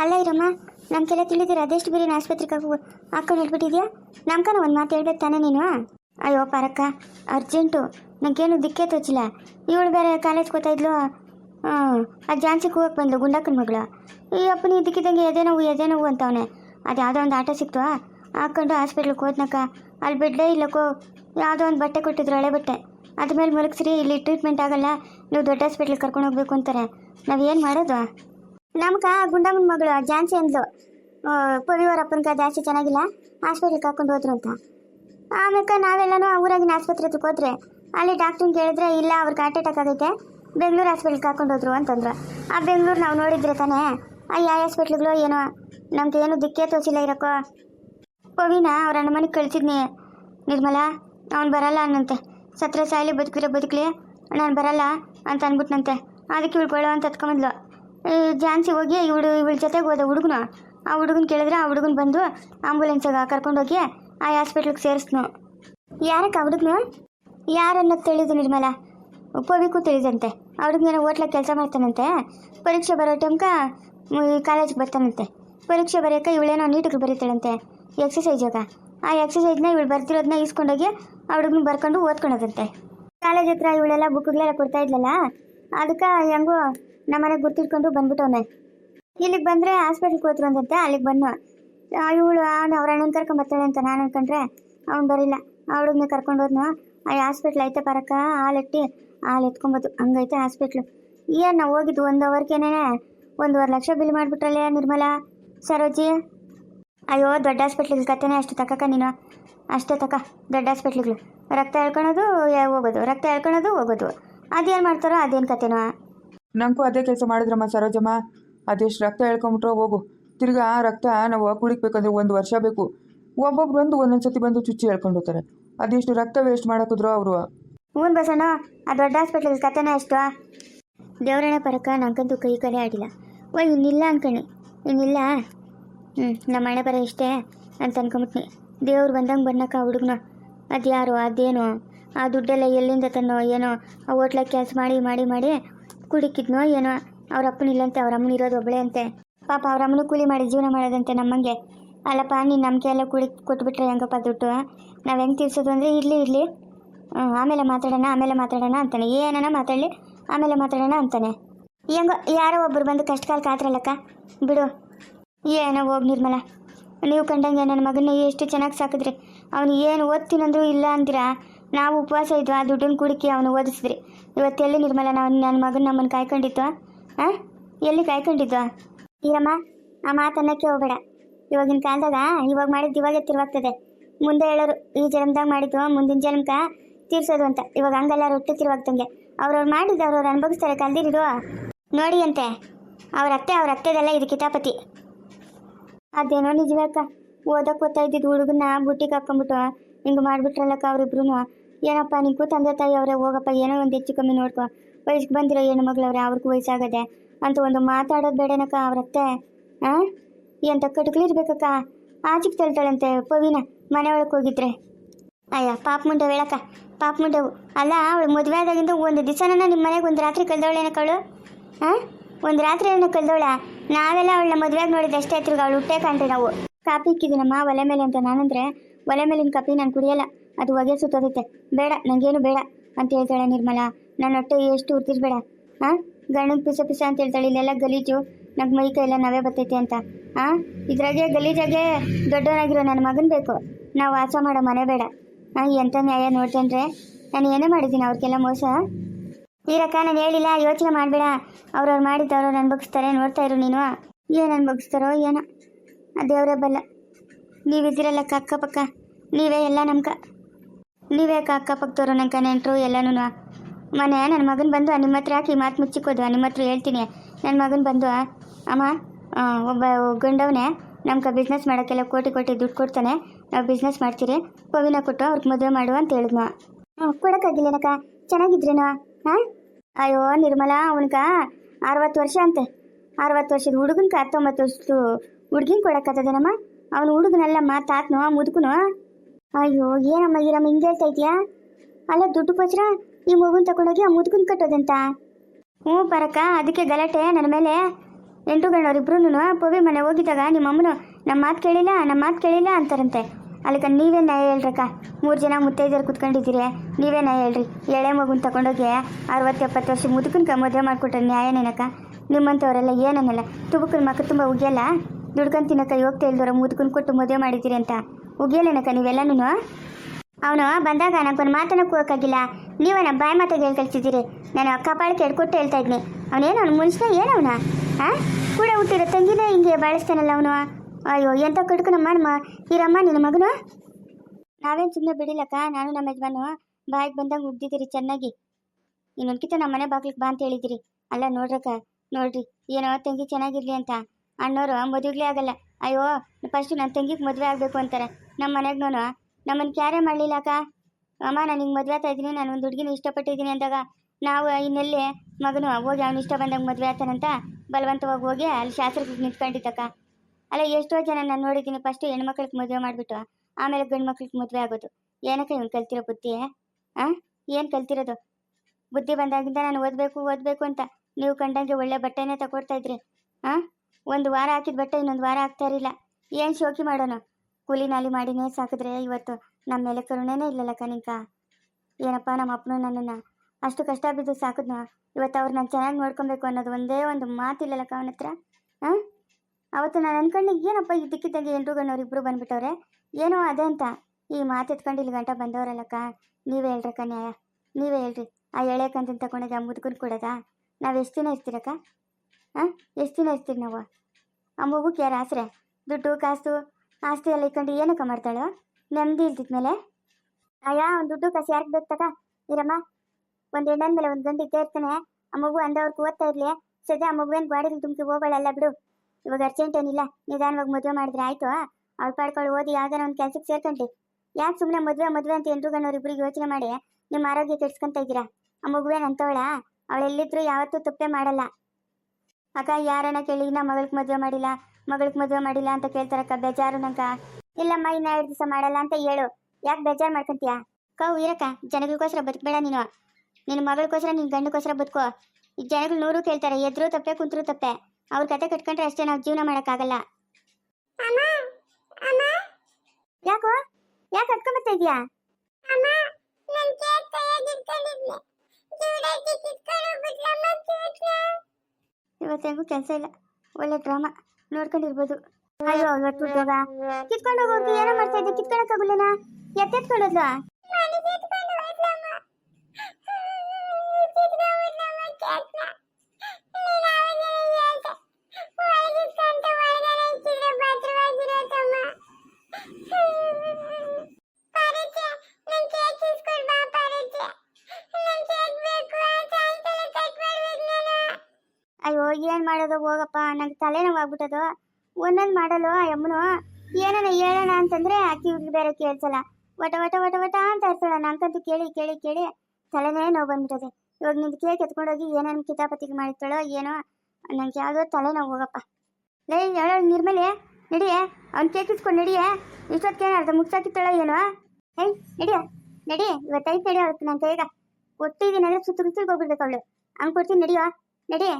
ಅಲ್ಲ ಇರಮ್ಮ ನಮಗೆಲ್ಲ ತಿಳಿದಿರ ಅದೆಷ್ಟು ಬೇರೆ ಆಸ್ಪತ್ರೆಗೆ ಹಾಕು ಹಾಕೊಂಡು ಹೇಳ್ಬಿಟ್ಟಿದ್ಯಾ? ನಮ್ಕನ ಒಂದು ಮಾತು ಹೇಳ್ಬೇಕು ತಾನೇ ನೀನು? ಅಯ್ಯೋ ಪಾರಕ್ಕ, ಅರ್ಜೆಂಟು. ನನಗೇನು ದಿಕ್ಕೇ ತೋಚಿಲ್ಲ. ಇವಳು ಬೇರೆ ಕಾಲೇಜ್ ಹೋಗ್ತಾ ಇದ್ಲು. ಹಾಂ ಆ ಜಾನ್ಸಿಗೆ ಹೋಗಕ್ಕೆ ಬಂದ್ಲು, ಗುಂಡಕ್ಕನ ಮಗಳು. ಈ ಅಪ್ಪನ ಇದಕ್ಕಿದ್ದಂಗೆ ಎದೆ ನೋವು ಎದೆ ನೋವು ಅಂತವನೆ. ಅದು ಯಾವುದೋ ಒಂದು ಆಟ ಸಿಕ್ತು. ಹಾಕ್ಕೊಂಡು ಹಾಸ್ಪಿಟ್ಲಿಗೆ ಹೋದ್ನಕ್ಕ. ಅಲ್ಲಿ ಬಿಡ್ಲೇ ಇಲ್ಲಕ್ಕೋ. ಯಾವುದೋ ಒಂದು ಬಟ್ಟೆ ಕೊಟ್ಟಿದ್ರು, ಹಳೆ ಬಟ್ಟೆ. ಅದ್ರ ಮೇಲೆ ಇಲ್ಲಿ ಟ್ರೀಟ್ಮೆಂಟ್ ಆಗಲ್ಲ. ನೀವು ದೊಡ್ಡ ಹಾಸ್ಪಿಟ್ಲಿಗೆ ಕರ್ಕೊಂಡು ಹೋಗ್ಬೇಕು ಅಂತಾರೆ. ನಾವೇನು ಮಾಡೋದು? ನಮ್ಕ ಗುಂಡಮ್ಮನ ಮಗಳು ಜಾನ್ಸಿ ಅಂದ್ಲು. ಪವಿವರ ಅಪ್ಪನ್ಕ ಜಾಸ್ತಿ ಚೆನ್ನಾಗಿಲ್ಲ. ಆಸ್ಪತ್ರೆಗೆ ಕರ್ಕೊಂಡು ಹೋದ್ರು ಅಂತ. ಆಮೇಲೆ ನಾವೆಲ್ಲನೂ ಊರಾಗಿನ ಆಸ್ಪತ್ರೆ ಹೋದ್ರೆ, ಅಲ್ಲಿ ಡಾಕ್ಟ್ರನ್ನ ಕೇಳಿದ್ರೆ, ಇಲ್ಲ, ಅವ್ರಿಗೆ ಹಾರ್ಟ್ ಅಟ್ಯಾಕ್ ಆಗೈತೆ, ಬೆಂಗಳೂರು ಹಾಸ್ಪಿಟ್ಲಿಗೆ ಕರ್ಕೊಂಡು ಹೋದ್ರು ಅಂತಂದ್ರು. ಆ ಬೆಂಗಳೂರು ನಾವು ನೋಡಿದ್ರೆ ತಾನೇ, ಆ ಯಾವ ಹಾಸ್ಪಿಟ್ಲ್ಗಳು ಏನೋ, ನಮ್ಗೆ ಏನು ದಿಕ್ಕೇ ತೋರಿಸಿಲ್ಲ ಇರಕ್ಕೋ. ಪವಿನ ಅವ್ರ ಅಣ್ಣ ಮನೆಗೆ ಕಳ್ಸಿದ್ನಿ. ನಿರ್ಮಲಾ, ಅವ್ನು ಬರಲ್ಲ ಅನ್ನಂತೆ. ಸತ್ರ ಸಾಯಲಿ ಬದುಕಿರೋ ಬದುಕಲಿ, ನಾನು ಬರಲ್ಲ ಅಂತ ಅಂದ್ಬಿಟ್ನಂತೆ. ಅದಕ್ಕೆ ಇವಳು ಅಂತ ಹತ್ಕೊಂಬಂದ್ಲು ಜಾನ್ಸಿ ಹೋಗಿ ಇವಳು, ಇವಳ ಜೊತೆಗೆ ಹೋದ ಹುಡುಗನು. ಆ ಹುಡುಗನ ಕೇಳಿದ್ರೆ ಆ ಹುಡುಗನ ಬಂದು ಆಂಬುಲೆನ್ಸಾಗ ಕರ್ಕೊಂಡೋಗಿ ಆ ಹಾಸ್ಪಿಟ್ಲಿಗೆ ಸೇರಿಸ್ನು ಯಾರಕ್ಕೆ ಆ ಹುಡುಗನು? ಯಾರನ್ನೋದು ತಿಳಿದು ನಿರ್ಮಲ. ಪವಿಗೂ ತಿಳಿದಂತೆ. ಆ ಹುಡುಗನ ಹೋಟ್ಲಾಗ ಕೆಲಸ ಮಾಡ್ತಾನಂತೆ. ಪರೀಕ್ಷೆ ಬರೋ ಟೈಮ್ಕ ಕಾಲೇಜ್ಗೆ ಬರ್ತಾನಂತೆ. ಪರೀಕ್ಷೆ ಬರೆಯೋಕೆ ಇವಳೇನೋ ನೀಟಿಗೆ ಬರೀತಾಳಂತೆ. ಎಕ್ಸಸೈಜಾಗ ಆ ಎಕ್ಸಸೈಜ್ನ ಇವಳು ಬರ್ತಿರೋದನ್ನ ಈಸ್ಕೊಂಡೋಗಿ ಆ ಹುಡುಗನ ಬರ್ಕೊಂಡು ಓದ್ಕೊಳೋದಂತೆ. ಕಾಲೇಜ್ ಹತ್ರ ಇವಳೆಲ್ಲ ಬುಕ್ಗಳೆಲ್ಲ ಕೊಡ್ತಾ ಇದ್ಲಲ್ಲ? ಅದಕ್ಕೆ ಹೆಂಗೋ ನಮ್ಮನೆಗೆ ಗುರ್ತಿಟ್ಕೊಂಡು ಬಂದ್ಬಿಟ್ಟವನೆ. ಇಲ್ಲಿಗೆ ಬಂದರೆ ಹಾಸ್ಪಿಟ್ಲಿಗೆ ಹೋದ್ರು ಅಂದಂತೆ ಅಲ್ಲಿಗೆ ಬಂದು ಇವಳು, ಅವನು ಅವ್ರ ಅಣ್ಣನ ಕರ್ಕೊಂಬರ್ತಾಳೆ ಅಂತ ನಾನು ಅನ್ಕೊಂಡ್ರೆ ಅವ್ನು ಬರಿಲ್ಲ. ಅವಳನ್ನ ಕರ್ಕೊಂಡು ಹೋದ್ನು. ಆ ಹಾಸ್ಪಿಟ್ಲ್ ಐತೆ ಪರಕ್ಕ ಹಾಲೆಟ್ಟಿ ಹಾಲು ಎತ್ಕೊಂಬೋದು. ಹಂಗೈತೆ ಹಾಸ್ಪಿಟ್ಲು ಏನು ನಾವು ಹೋಗಿದ್ದು ಒಂದು ಅವರ್ಗೇನೆ ಒಂದೂವರೆ ಲಕ್ಷ ಬಿಲ್ ಮಾಡಿಬಿಟ್ರಲ್ಲೇ ನಿರ್ಮಲಾ, ಸರೋಜಿ. ಅಯ್ಯೋ, ದೊಡ್ಡ ಹಾಸ್ಪಿಟ್ಲಿಗೆ ಕತೆನೇ ಅಷ್ಟು ತಕ್ಕ ನೀನು. ಅಷ್ಟೇ ತಕ್ಕ, ದೊಡ್ಡ ಹಾಸ್ಪಿಟ್ಲಿಗಳು ರಕ್ತ ಹೇಳ್ಕೊಳೋದು ಹೋಗೋದು. ರಕ್ತ ಹೇಳ್ಕೊಳೋದು ಹೋಗೋದು. ಅದೇನು ಮಾಡ್ತಾರೋ ಅದೇನು ಕತೆನೋ. ನನಗೂ ಅದೇ ಕೆಲಸ ಮಾಡಿದ್ರಮ್ಮ ಸರೋಜಮ್ಮ. ಅದೆಷ್ಟು ರಕ್ತ ಹೇಳ್ಕೊಂಬಿಟ್ರೋ ಹೋಗು. ತಿರ್ಗಾ ರಕ್ತ ನಾವು ಕುಡಿಕ್ಬೇಕಂದ್ರೆ ಒಂದು ವರ್ಷ ಬೇಕು. ಒಬ್ಬೊಬ್ರು ಬಂದು ಒಂದೊಂದು ಸತಿ ಬಂದು ಚುಚ್ಚಿ ಹೇಳ್ಕೊಂಡು ಹೋಗ್ತಾರೆ. ಅದೆಷ್ಟು ರಕ್ತ ವೇಸ್ಟ್ ಮಾಡಾಕಿದ್ರು ಅವರು. ಹ್ಞೂ ಬಸಣ್ಣ, ಆ ದೊಡ್ಡ ಹಾಸ್ಪಿಟಲ್ ಕತೆನೇ ಎಷ್ಟು? ದೇವರಣ್ಣ ಪರಕ ನಂಗಂತೂ ಕೈ ಕಡೆ ಆಡಿಲ್ಲ. ಓ ಇನ್ನಿಲ್ಲ ಅನ್ಕಣಿ. ಇನ್ನಿಲ್ಲ? ಹ್ಞೂ ನಮ್ಮ ಹಣೆ ಬರ ಇಷ್ಟೇ ಅಂತ ಅನ್ಕೊಂಬಿಟ್ನಿ. ದೇವ್ರು ಬಂದಂಗೆ ಹುಡುಗ್ನ ಹುಡುಗನ. ಅದ್ಯಾರು, ಅದೇನೋ? ಆ ದುಡ್ಡೆಲ್ಲ ಎಲ್ಲಿಂದ ತನ್ನೋ ಏನೋ? ಆ ಹೋಟ್ಲಾಗ ಕೆಲಸ ಮಾಡಿ ಮಾಡಿ ಮಾಡಿ ಕುಡಿಕಿದ್ನೋ ಏನೋ, ಅವ್ರ ಅಪ್ಪನಿಲ್ಲಂತೆ ಅವ್ರ ಅಮ್ಮನ ಇರೋದು ಒಬ್ಬಳೆ ಅಂತೆ. ಪಾಪ ಅವ್ರ ಅಮ್ಮನ ಕೂಲಿ ಮಾಡಿ ಜೀವನ ಮಾಡೋದಂತೆ ನಮ್ಮಂಗೆ. ಅಲ್ಲಪ್ಪ, ನೀನು ನಂಬಿಕೆ ಎಲ್ಲ ಕುಡಿ ಕೊಟ್ಬಿಟ್ರೆ ಹೆಂಗಪ್ಪ ದುಡ್ಡು? ನಾವು ಹೆಂಗೆ ತೀರ್ಸೋದು ಅಂದರೆ ಇರಲಿ ಇರಲಿ. ಆಮೇಲೆ ಮಾತಾಡೋಣ ಆಮೇಲೆ ಮಾತಾಡೋಣ ಅಂತಾನೆ. ಏನನ ಮಾತಾಡಲಿ, ಆಮೇಲೆ ಮಾತಾಡೋಣ ಅಂತಾನೆ. ಹೆಂಗೋ, ಯಾರೋ ಒಬ್ಬರು ಬಂದು ಕಷ್ಟ ಕಾಲ ಕಾತ್ರಲ್ಲಕ್ಕ ಬಿಡು. ಏನೋ ಹೋಗಿ ನಿರ್ಮಲ. ನೀವು ಕಂಡಂಗೆ ನನ್ನ ಮಗನ ಎಷ್ಟು ಚೆನ್ನಾಗಿ ಸಾಕಿದ್ರಿ. ಅವನು ಏನು ಓದ್ತೀನಂದ್ರೂ ಇಲ್ಲ ಅಂದಿರಾ? ನಾವು ಉಪವಾಸ ಇದ್ವು? ಆ ದುಡ್ಡನ್ನು ಕುಡುಕಿ ಅವನು ಓದಿಸಿದ್ರಿ. ಇವತ್ತೆಲ್ಲಿ ನಿರ್ಮಲ? ನಾವು ನನ್ನ ಮಗನ ನಮ್ಮನ್ನು ಕಾಯ್ಕೊಂಡಿದ್ವ? ಹಾಂ ಎಲ್ಲಿ ಕಾಯ್ಕೊಂಡಿದ್ವ? ಈರಮ್ಮ, ಆ ಮಾತನ್ನಕ್ಕೆ ಹೋಗ್ಬೇಡ. ಇವಾಗಿನ ಕಾಲದಾಗ ಇವಾಗ ಮಾಡಿದ್ದು ಇವಾಗೆ ತಿರುವಾಗ್ತದೆ. ಮುಂದೆ ಹೇಳೋರು, ಈ ಜನ್ಮದಾಗ ಮಾಡಿದ್ದು ಮುಂದಿನ ಜನ್ಮಕ ತೀರ್ಸೋದು ಅಂತ. ಇವಾಗ ಹಂಗಲ್ಲ ರೊಟ್ಟಿ ತಿರುವಾಗ್ತಂಗೆ. ಅವ್ರವ್ರು ಮಾಡಿದ್ದು ಅವ್ರವ್ರು ಅನುಭವಿಸ್ತಾರೆ, ಕಲ್ದಿರಿರು. ನೋಡಿ ಅಂತೆ, ಅವ್ರ ಅತ್ತೆ ಅವ್ರ ಅತ್ತೆದೆಲ್ಲ ಇದು ಕಿತಾಪತಿ. ಅದೇನೋ ನಿಜವೇ ಅಕ್ಕ. ಓದಕ್ಕೆ ಓದ್ತಾ ಇದ್ದಿದ್ದು ಹುಡುಗನ್ನ ಬುಟ್ಟಿಗೆ ಹಾಕೊಂಬಿಟ್ಟು ಹಿಂಗೆ ಮಾಡಿಬಿಟ್ರಲ್ಲಕ್ಕ ಅವ್ರಿಬ್ರು ಏನಪ್ಪ ನಿಂಗೂ ತಂದೆ ತಾಯಿ ಅವರೇ, ಹೋಗಪ್ಪ, ಏನೋ ಒಂದು ಹೆಚ್ಚು ಕಮ್ಮಿ ನೋಡ್ಕೊ. ವಯಸ್ಸಿಗೆ ಬಂದಿರೋ ಹೆಣ್ಣು ಮಗಳವ್ರೆ ಅವ್ರಿಗೂ ವಯಸ್ಸಾಗದೆ. ಅಂತ ಒಂದು ಮಾತಾಡೋದು ಬೇಡನಕ್ಕ ಅವ್ರತ್ತೆ. ಹಾಂ ಎಂತ ಕಟ್ಕಲಿರ್ಬೇಕಕ್ಕ ಆಚಿಗೆ ತಳ್ತಾಳಂತೆ ಪವಿನ ಮನೆ ಒಳಗೆ ಹೋಗಿದ್ರೆ. ಅಯ್ಯ, ಪಾಪ ಮುಂಡೆ ಹೇಳಕ್ಕ. ಪಾಪ ಮುಂಡೆವು ಅಲ್ಲ, ಅವಳು ಮದುವೆ ಆದಾಗಿಂದ ಒಂದು ದಿವಸನ ನಿಮ್ಮ ಮನೆಗೆ ಒಂದು ರಾತ್ರಿ ಕಳ್ದವಳೇನಕ್ಕ ಅವಳು? ಹಾಂ ಒಂದು ರಾತ್ರಿ ಏನೋ ಕಳ್ದವಳ? ನಾವೆಲ್ಲ ಅವಳನ್ನ ಮದುವೆಗೆ ನೋಡಿದ ಅಷ್ಟೇ ತಿರ್ಗ ಅವಳು ಹುಟ್ಟೆ ಕಾಣ್ತೀವಿ ನಾವು ಕಾಪಿ ಇಕ್ಕಿದ್ದೀನಮ್ಮ, ಒಲೆ ಮೇಲೆ ಅಂತ ನಾನಂದ್ರೆ, ಒಲೆ ಮೇಲಿನ ಕಾಪಿ ನಾನು ಕುಡಿಯಲ್ಲ. ಅದು ಹೊಗೆ ಸುತ್ತೋದೈತೆ ಬೇಡ ನನಗೇನು ಬೇಡ ಅಂತ ಹೇಳ್ತಾಳೆ ನಿರ್ಮಲಾ. ನನ್ನ ಹೊಟ್ಟೆ ಎಷ್ಟು ಉರ್ತಿರ್ಬೇಡ ಹಾಂ ಗಂಡನ ಪಿಸ ಪಿಸ ಅಂತ ಹೇಳ್ತಾಳೆ. ಇಲ್ಲೆಲ್ಲ ಗಲೀಜು. ನಂಗೆ ಮೈ ಕೈ ಎಲ್ಲ ನವೆ ಬರ್ತೈತೆ ಅಂತ. ಹಾಂ ಇದ್ರಾಗೆ ಗಲೀಜಾಗೆ ದೊಡ್ಡವನಾಗಿರೋ ನನ್ನ ಮಗನ ಬೇಕು. ನಾವು ವಾಸ ಮಾಡೋ ಮನೆ ಬೇಡ. ಹಾಂ ಎಂಥ ನ್ಯಾಯ ನೋಡ್ತೇನೆ ನಾನು ಏನೇ ಮಾಡಿದ್ದೀನಿ ಅವ್ರಿಗೆಲ್ಲ ಮೋಸ? ಈರಕ್ಕ, ನಾನು ಹೇಳಿಲ್ಲ. ಯೋಚನೆ ಮಾಡಬೇಡ. ಅವ್ರವ್ರು ಮಾಡಿದ್ದು ನನ್ನ ಬಗ್ಸ್ತಾರೆ ನೋಡ್ತಾ ಇರು ನೀನು. ಏನು ಅನ್ಭವಿಸ್ತಾರೋ ಏನೋ. ದೇವರೇ ಬಲ್ಲ. ನೀವಿದ್ದೀರಲ್ಲ ಅಕ್ಕಪಕ್ಕ. ನೀವೇ ಎಲ್ಲ ನಮ್ಕ. ನೀವೇ ಅಕ್ಕಪಕ್ಕದವರು ನನ್ನ ನೆಂಟರು ಎಲ್ಲನೂ ಮನೆ ನನ್ನ ಮಗನ ಬಂದು ನಿಮ್ಮ ಹತ್ರ ಯಾಕೆ ಈ ಮಾತು ಮುಚ್ಚಿಕೋದು ನಿಮ್ಮ ಹತ್ರ ಹೇಳ್ತೀನಿ. ನನ್ನ ಮಗನ ಬಂದು ಅಮ್ಮ ಒಬ್ಬ ಗಂಡವನೇ ನಮ್ಗೆ ಬಿಸ್ನೆಸ್ ಮಾಡೋಕ್ಕೆಲ್ಲ ಕೋಟಿ ಕೋಟಿ ದುಡ್ಡು ಕೊಡ್ತಾನೆ. ನಾವು ಬಿಸ್ನೆಸ್ ಮಾಡ್ತೀರಿ. ಪವಿನ ಕೊಟ್ಟು ಅವ್ರಿಗೆ ಮದುವೆ ಮಾಡು ಅಂತ ಹೇಳಿದ್ನು ಹಾಂ ಕೊಡೋಕ್ಕಾಗಿಲ್ಲೇನಕ್ಕ? ಚೆನ್ನಾಗಿದ್ರೇನು? ಹಾಂ ಅಯ್ಯೋ ನಿರ್ಮಲಾ ಅವನಕ ಅರವತ್ತು ವರ್ಷ ಅಂತೆ. ಅರವತ್ತು ವರ್ಷದ ಹುಡುಗನ್ಕ ಹತ್ತೊಂಬತ್ತು ವರ್ಷದ ಹುಡುಗಿನ ಕೊಡೋಕ್ಕಾಗ್ತದೇನಮ್ಮ ಅವನು ಹುಡುಗನೆಲ್ಲ ತಾತ್ನೋ ಮುದುಕನು. ಅಯ್ಯೋ, ಏನಮ್ಮ ಗಿರಮ್ಮ ಹಿಂಗೆ ಹೇಳ್ತಾ ಇದೆಯಾ? ಅಲ್ಲ ದುಡ್ಡುಗೋಸ್ಕರ ಈ ಮಗುನ ತಗೊಂಡೋಗಿ ಆ ಮುದುಕನ್ ಕಟ್ಟೋದಂತ? ಹ್ಞೂ ಬರಕ್ಕ ಅದಕ್ಕೆ ಗಲಾಟೆ. ನನ್ನ ಮೇಲೆ ಎಂಟು ಗಂಡವ್ರಿಬ್ರು ಪೋವಿ ಮನೆ ಹೋಗಿದ್ದಾಗ ನಿಮ್ಮ ಅಮ್ಮನು ನಮ್ಮ ಮಾತು ಕೇಳಿಲ್ಲ ನಮ್ಮ ಮಾತು ಕೇಳಿಲ್ಲ ಅಂತಾರಂತೆ. ಅಲ್ಲಿಕ ನೀವೇ ನಯ ಹೇಳ್ರಕ್ಕ ಮೂರು ಜನ ಮುತ್ತೈದರು ಕುತ್ಕೊಂಡಿದ್ದೀರಿ. ನೀವೇ ನಯ ಹೇಳ್ರಿ. ಎಳೆ ಮಗುನ ತಗೊಂಡೋಗಿ ಅರವತ್ತು ಎಪ್ಪತ್ತು ವರ್ಷ ಮುದುಕನ್ಕ ಮದುವೆ ಮಾಡಿಕೊಟ್ರೆ ನ್ಯಾಯನೇನಕ್ಕ ನಿಮ್ಮಂಥವರೆಲ್ಲ ಏನನ್ನಲ್ಲ? ತುಬುಕನ ಮಕ್ಕ ತುಂಬ ಉಗಿಯಲ್ಲ? ದುಡ್ಕೊಂಡು ತಿನ್ನಕ್ಕ ಹೋಗ್ತಾ ಇಲ್ದವ್ರ ಮುದುಕನ್ ಕೊಟ್ಟು ಮದುವೆ ಮಾಡಿದ್ದೀರಿ ಅಂತ. ಉಗಿಯಲ್ಲೇನಕ್ಕ ನೀವೆಲ್ಲನೂ ಅವನು ಬಂದಾಗ ನನಗೊಂದು ಮಾತನ್ನು ಕೂಗೋಕ್ಕಾಗಿಲ್ಲ. ನೀವನ ಬಾಯಿ ಮಾತಾಗಿ ಹೇಳಿ ಕಳ್ಸಿದ್ದೀರಿ ನಾನು ಕಪಾಳಕ್ಕೆ ಕೇಳ್ಕೊಟ್ಟು ಹೇಳ್ತಾ ಇದ್ನಿ. ಅವನೇನು, ಅವ್ನು ಮನುಷ್ಯನ ಏನವನ? ಆ? ಕೂಡ ಹುಟ್ಟಿರೋ ತಂಗಿನೇ ಹಿಂಗೆ ಬಾಳಿಸ್ತಾನಲ್ಲ ಅವನು. ಅಯ್ಯೋ, ಎಂತ ಕಟ್ಕು ನಮ್ಮ ಇರಮ್ಮ ನಿನ್ನ ಮಗನು? ನಾವೇನು ಸುಮ್ಮನೆ ಬಿಡಿಲ್ಲಕ್ಕ, ನಾನು ನಮ್ಮ ಯಜಮಾನು ಬಾಯಿಗೆ ಬಂದಾಗ ಉಗ್ದಿದ್ದೀರಿ ಚೆನ್ನಾಗಿ. ಇನ್ನೊಂದ್ಕಿತ ನಮ್ಮ ಮನೆ ಬಾಗ್ಲಿಗೆ ಬಾ ಅಂತ ಹೇಳಿದಿರಿ ಅಲ್ಲ, ನೋಡ್ರಕ್ಕ, ನೋಡ್ರಿ, ಏನೋ ತಂಗಿ ಚೆನ್ನಾಗಿರ್ಲಿ ಅಂತ. ಅಣ್ಣವರು ಮದುವೆಗಳೇ ಆಗಲ್ಲ. ಅಯ್ಯೋ, ಫಸ್ಟ್ ನನ್ನ ತಂಗಿಗೆ ಮದುವೆ ಆಗಬೇಕು ಅಂತಾರೆ. ನಮ್ಮ ಮನೆಗ್ನೂ ನಮ್ಮನ್ನು ಕ್ಯಾರೇ ಮಾಡಲಿಲ್ಲ ಅಕ್ಕ. ಅಮ್ಮ, ನಾನು ಹಿಂಗೆ ಮದುವೆ ಆಗ್ತಾ ಇದ್ದೀನಿ, ನಾನು ಒಂದು ಹುಡುಗಿನ ಇಷ್ಟಪಟ್ಟಿದ್ದೀನಿ ಅಂದಾಗ, ನಾವು ಇನ್ನೆಲ್ಲೇ ಮಗನು ಹೋಗಿ ಅವ್ನು ಇಷ್ಟ ಬಂದಾಗ ಮದುವೆ ಆಗ್ತಾನಂತ ಬಲವಂತವಾಗಿ ಹೋಗಿ ಅಲ್ಲಿ ಶಾಸ್ತ್ರಕ್ಕೆ ನಿಂತ್ಕೊಂಡಿದ್ದಕ್ಕ. ಅಲ್ಲ, ಎಷ್ಟೋ ಜನ ನಾನು ನೋಡಿದ್ದೀನಿ ಫಸ್ಟು ಹೆಣ್ಮಕ್ಳಿಗೆ ಮದುವೆ ಮಾಡಿಬಿಟ್ಟು, ಆಮೇಲೆ ಗಂಡು ಮಕ್ಳಿಗೆ ಮದುವೆ ಆಗೋದು. ಏನಕ್ಕೆ ಇವ್ನು ಕಲ್ತಿರೋ ಬುದ್ಧಿ ಹಾಂ ಏನು ಕಲ್ತಿರೋದು? ಬುದ್ಧಿ ಬಂದಾಗಿಂದ ನಾನು ಓದಬೇಕು ಓದಬೇಕು ಅಂತ. ನೀವು ಕಂಡಂಗೆ ಒಳ್ಳೆ ಬಟ್ಟೆನೇ ತಗೊಡ್ತಾ ಇದ್ರಿ ಹಾಂ ಒಂದು ವಾರ ಹಾಕಿದ ಬಟ್ಟೆ ಇನ್ನೊಂದು ವಾರ ಹಾಕ್ತಾ ಇರಲಿಲ್ಲ. ಏನು ಶೋಕಿ ಮಾಡೋಣ ಕೂಲಿ ನಾಲಿ ಮಾಡಿನೇ ಸಾಕಿದ್ರೆ ಇವತ್ತು ನಮ್ಮ ಮೇಲೆ ಕರುಣೆನೇ ಇಲ್ಲಲ್ಲಕ್ಕ ನಿಂಕ ಏನಪ್ಪ ನಮ್ಮ ಅಪ್ಪನು ನನ್ನನ್ನು ಅಷ್ಟು ಕಷ್ಟ ಬಿದ್ದು ಸಾಕಿದ್ನ? ಇವತ್ತು ಅವ್ರು ನಾನು ಚೆನ್ನಾಗಿ ನೋಡ್ಕೊಬೇಕು ಅನ್ನೋದು ಒಂದೇ ಒಂದು ಮಾತಿಲ್ಲಲ್ಲಕ್ಕ ಅವನ ಹತ್ರ ಹಾಂ ಅವತ್ತು ನಾನು ಅನ್ಕೊಂಡು ಏನಪ್ಪ ಇದ್ದಕ್ಕಿದ್ದಂಗೆ ಗಣ್ಣವ್ರು ಇಬ್ಬರು ಬಂದ್ಬಿಟ್ಟವ್ರೆ? ಏನೋ ಅದೇ ಅಂತ. ಈ ಮಾತು ಎತ್ಕೊಂಡು ಇಲ್ಲಿ ಗಂಟ ಬಂದವರಲ್ಲಕ್ಕ ನೀವೇ ಹೇಳ್ರಕ್ಕ ನ್ಯಾಯ ನೀವೇ ಹೇಳ್ರಿ. ಆ ಎಳೆ ಕಂತಿನ ತಗೊಂಡೋಗಿ ಆ ಮುದುಕನ್ ಕೊಡೋದಾ? ನಾವು ಎಷ್ಟು ದಿನ ಇರ್ತೀರಕ್ಕ ಹಾಂ ಎಷ್ಟು ದಿನ ಇರ್ತೀರಿ ನಾವು? ಆ ಮಗುಗೆ ಯಾರು ಆಸರೆ? ದುಡ್ಡು, ಕಾಸು ಆಸ್ತಿ ಎಲ್ಲ ಇಟ್ಕೊಂಡು ಏನಕ್ಕ ಮಾಡ್ತಾಳೋ? ನೆಮ್ಮದಿ ಇಲ್ದಿದ್ಮೇಲೆ ಅಯ್ಯ ಒಂದು ದುಡ್ಡು ಕಸಿ ಯಾರಿಗೆ ಬೇಕು ತಗ ಇರಮ್ಮ, ಒಂದು ಹೆಣ್ಣನ ಮೇಲೆ ಒಂದು ಗಂಡು ಇದ್ದೇ ಇರ್ತಾನೆ ಆ ಮಗು ಅಂದವ್ರಿಗೆ ಓದ್ತಾ ಇರಲಿ. ಸದ್ಯ ಆ ಮಗುವೇನು ಗಾಡಿಲಿ ತುಂಬಿ ಹೋಗೋಳಲ್ಲ ಬಿಡು. ಇವಾಗ ಅರ್ಜೆಂಟ್ ಏನಿಲ್ಲ. ನಿಧಾನವಾಗಿ ಮದುವೆ ಮಾಡಿದ್ರೆ ಆಯ್ತು. ಅವ್ಳು ಪಾಡ್ಕೊಳ್ಳಿ ಓದಿ ಯಾವ್ದಾರ ಒಂದು ಕೆಲ್ಸಕ್ಕೆ ಸೇರ್ಕೊಂಡು ಯಾಕೆ ಸುಮ್ಮನೆ ಮದುವೆ ಮದುವೆ ಅಂತ ಎಂದ್ರೂ ಗಣ್ಣವ್ರು ಇಬ್ಬರಿಗೆ ಯೋಚನೆ ಮಾಡಿ ನಿಮ್ಮ ಆರೋಗ್ಯ ಕೆಡ್ಸ್ಕೊಂತ ಇದ್ದೀರಾ? ಆ ಮಗುವೇನು ಅಂತವಳ ಅವಳೆಲ್ಲಿದ್ರು ಯಾವತ್ತೂ ತಪ್ಪೇ ಮಾಡಲ್ಲ. ಅಕ್ಕ ಯಾರನ್ನ ಕೇಳಿ? ನಮ್ಮ ಮಗಳಿಗೆ ಮದುವೆ ಮಾಡಿಲ್ಲ. ಮಗಳಿಗೆ ಮದುವೆ ಮಾಡಿಲ್ಲ ಅಂತ ಕೇಳ್ತಾರಕ್ಕ ಬೇಜಾರು ನಂಕ ಇಲ್ಲಮ್ಮ ಇನ್ನ ಎರಡು ದಿವಸ ಮಾಡಲ್ಲ ಅಂತ ಹೇಳು. ಯಾಕೆ ಬೇಜಾರು ಮಾಡ್ಕೊಂತೀಯ? ಕೌ ಇರಕ್ಕ ಜನಗಳಿಗೋಸ್ಕರ ಬದುಕಬೇಡ ನೀನು. ನಿನ್ನ ಮಗಳಿಗೋಸ್ಕರ ನಿನ್ನ ಗಂಡಗೋಸ್ಕರ ಬದುಕೋ. ಈ ಜನಗಳು ನೂರು ಕೇಳ್ತಾರೆ ಎದ್ರು ತಪ್ಪೆ ಕುಂತ್ರು ತಪ್ಪೆ. ಅವ್ರ ಕತೆ ಕಟ್ಕೊಂಡ್ರೆ ಅಷ್ಟೇ ನಾವು ಜೀವನ ಮಾಡೋಕ್ಕಾಗಲ್ಲ. ಯಾಕೋ? ಯಾಕೆ ಕಟ್ಕೊಂಬತ್ತಾ ಇದೀಯಾ? ಇವತ್ತು ಕೆಲಸ ಇಲ್ಲ. ಒಳ್ಳೆ ಡ್ರಾಮಾ ನೋಡ್ಕೊಂಡಿರ್ಬೋದು. ಅಯ್ಯೋ ಇವತ್ತು ಕಿತ್ಕೊಂಡು ಹೋಗೋಕೆ ಏನೋ ಮಾಡ್ತಾ ಇದ್ದೆ. ಕಿತ್ಕೊಳಕ್ಕಾಗಲ್ಲನ? ಎತ್ತೆತ್ಕೊಂಡೋದ್ಲು ಏನ್ ಮಾಡೋದು? ಹೋಗಪ್ಪ. ನಂಗೆ ತಲೆನೋವಾಗ್ಬಿಟ್ಟದು ಒಂದೊಂದು ಮಾಡಲು ಯಮ್ಮನು ಏನನ ಹೇಳೋಣ? ಅಂತಂದ್ರೆ, ಅಕ್ಕಿ ಬೇರೆ ಕೇಳ್ಸಲ್ಲ. ವಟ ವಟ ವಟ ವಟ ಅಂತ ಇರ್ತಾಳ ನಂಗಂತೂ ಕೇಳಿ ಕೇಳಿ ಕೇಳಿ ತಲೆನೇ ನೋವು ಬಂದ್ಬಿಟ್ಟದೆ. ಇವಾಗ ನಿಂದು ಕೇಕ್ ಎತ್ಕೊಂಡೋಗಿ ಏನೇನು ಕಿತಾಪತಿಗೆ ಮಾಡಿರ್ತಾಳೋ ಏನೋ, ನಂಗೆ ಯಾವುದೋ ತಲೆನೋವು ಹೋಗಪ್ಪ. ಲೈ ಹೇಳೋ ನಿರ್ಮಲೆ ನಡಿಯೇ ಅವ್ನು ಕೇಕ್ ಇಸ್ಕೊಂಡು ನಡಿಯೇ ಇಷ್ಟೊತ್ತಿಗೆ ಅರ್ಧ ಮುಗ್ಸಾಕಿತ್ತಾಳೋ ಏನೋ? ಹೇ ನಡಿಯ ನಡಿ. ಇವತ್ತೈದು ನಡಿ ಅವತ್ತು ನನ್ನ ಕೈಗ ಕೊಟ್ಟಿದ್ದೀನಿ ಅಂದ್ರೆ ಸುತ್ತ ಹೋಗ್ಬಿಡ್ಬೇಕು ಅವಳು. ಹಂಗೆ ಕೊಡ್ತೀನಿ, ನಡಿಯೋ? ನಡಿ.